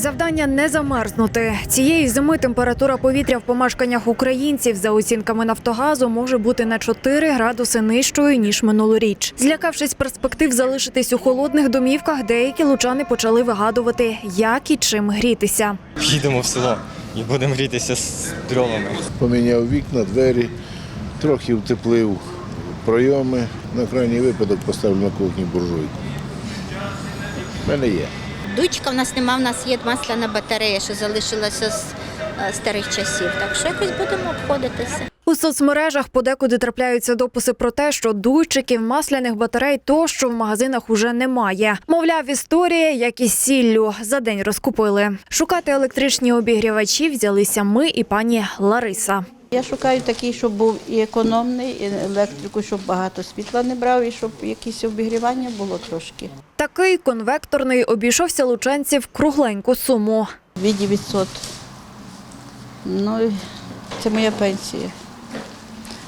Завдання не замерзнути. Цієї зими температура повітря в помешканнях українців за оцінками Нафтогазу може бути на 4 градуси нижчою ніж минулоріч. Злякавшись перспектив залишитись у холодних домівках, деякі лучани почали вигадувати, як і чим грітися. Їдемо в село і будемо грітися з дровами. Поміняв вікна, двері, трохи втеплив пройоми. На крайній випадок поставлю на кухні буржуйку. У мене є. Дучка в нас нема, в нас є масляна батарея, що залишилася з е, старих часів. Так що якось будемо обходитися. У соцмережах подекуди трапляються дописи про те, що дуйчиків, масляних батарей тощо в магазинах уже немає. Мовляв, історія, як із сіллю, за день розкупили. Шукати електричні обігрівачі взялися ми і пані Лариса. Я шукаю такий, щоб був і економний, і електрику, щоб багато світла не брав, і щоб якесь обігрівання було трошки. Такий конвекторний обійшовся лучанців кругленьку суму. Від 900. Ну, це моя пенсія.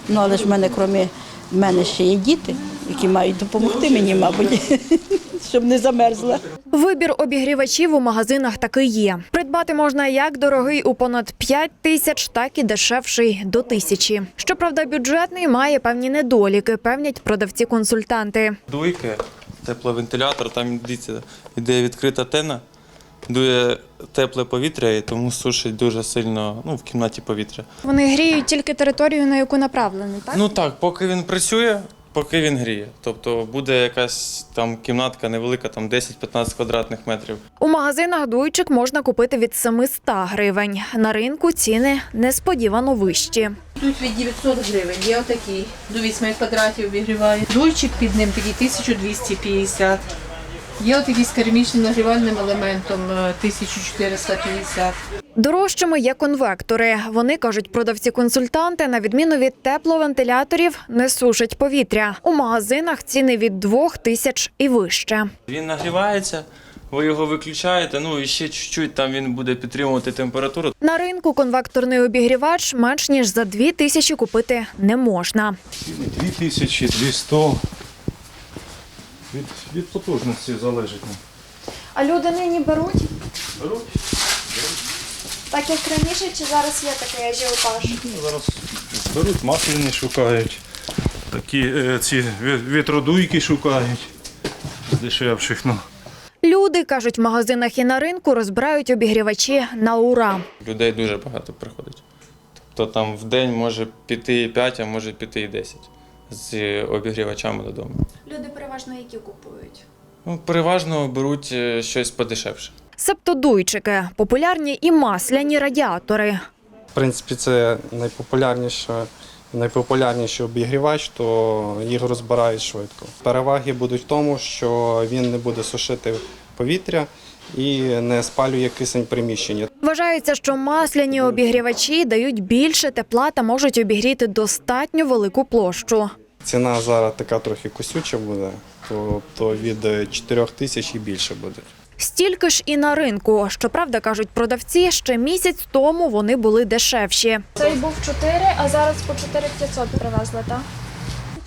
Ну, але ж в мене, крім мене, ще є діти, які мають допомогти мені, мабуть, щоб не замерзла. Вибір обігрівачів у магазинах таки є. Придбати можна як дорогий у понад 5 тисяч, так і дешевший до тисячі. Щоправда, бюджетний має певні недоліки, певнять продавці-консультанти. Дуйки, тепловентилятор, там дивіться, іде відкрита тена, дує тепле повітря і тому сушить дуже сильно ну, в кімнаті повітря. Вони гріють тільки територію, на яку направлені, так? Ну так, поки він працює, поки він гріє. Тобто буде якась там кімнатка невелика, там 10-15 квадратних метрів. У магазинах дуйчик можна купити від 700 гривень. На ринку ціни несподівано вищі. Тут від 900 гривень. Є отакий до 8 квадратів обігріває. Дуйчик під ним такий 1250. Є отакий з керамічним нагрівальним елементом е, 1450. Дорожчими є конвектори. Вони кажуть, продавці-консультанти, на відміну від тепловентиляторів, не сушать повітря. У магазинах ціни від 2 тисяч і вище. Він нагрівається, ви його виключаєте, ну і ще чуть-чуть там він буде підтримувати температуру. На ринку конвекторний обігрівач менш ніж за 2 тисячі купити не можна. 2200. Від, від потужності залежить. А люди нині беруть, Беруть. так як раніше, чи зараз є такий ажіотаж? Ну, зараз беруть, масляні шукають. Такі е, ці вітродуйки шукають. З дешевших. Ну. Люди кажуть, в магазинах і на ринку розбирають обігрівачі на ура. Людей дуже багато приходить. Тобто там в день може піти і 5, а може піти і 10 з обігрівачами додому. Люди переважно які купують. Ну, переважно беруть е, щось подешевше. Себто дуйчики, популярні і масляні радіатори. В принципі, це найпопулярніше, найпопулярніший обігрівач, то їх розбирають швидко. Переваги будуть в тому, що він не буде сушити повітря і не спалює кисень приміщення. Вважається, що масляні обігрівачі дають більше тепла та можуть обігріти достатньо велику площу. Ціна зараз така трохи косюча буде, то, то від 4 тисяч і більше буде. Стільки ж і на ринку. Щоправда, кажуть продавці, ще місяць тому вони були дешевші. Цей був 4, а зараз по 4500 привезли, так?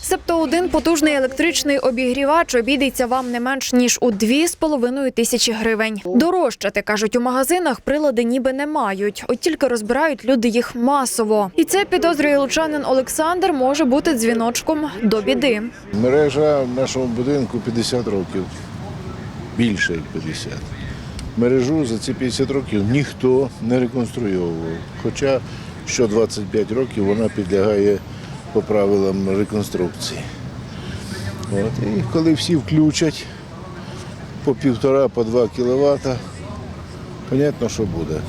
Себто один потужний електричний обігрівач обійдеться вам не менш ніж у 2,5 тисячі гривень. Дорожчати, кажуть, у магазинах прилади ніби не мають, от тільки розбирають люди їх масово. І це підозрює лучанин Олександр може бути дзвіночком до біди. Мережа в нашому будинку 50 років. Більше як 50. Мережу за ці 50 років ніхто не реконструйовував. Хоча що 25 років вона підлягає по правилам реконструкції. От. І коли всі включать по півтора, по два кіловата, понятно, що буде.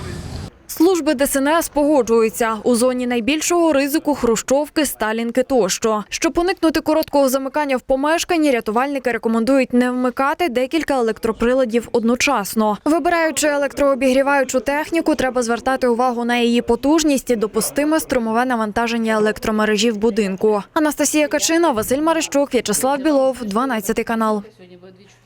Служби ДСНС погоджуються у зоні найбільшого ризику хрущовки, сталінки тощо. Щоб уникнути короткого замикання в помешканні, рятувальники рекомендують не вмикати декілька електроприладів одночасно. Вибираючи електрообігріваючу техніку, треба звертати увагу на її потужність і допустиме струмове навантаження електромережі в будинку. Анастасія Качина, Василь Марищук, В'ячеслав Білов, 12 канал. Сьогодні буде 2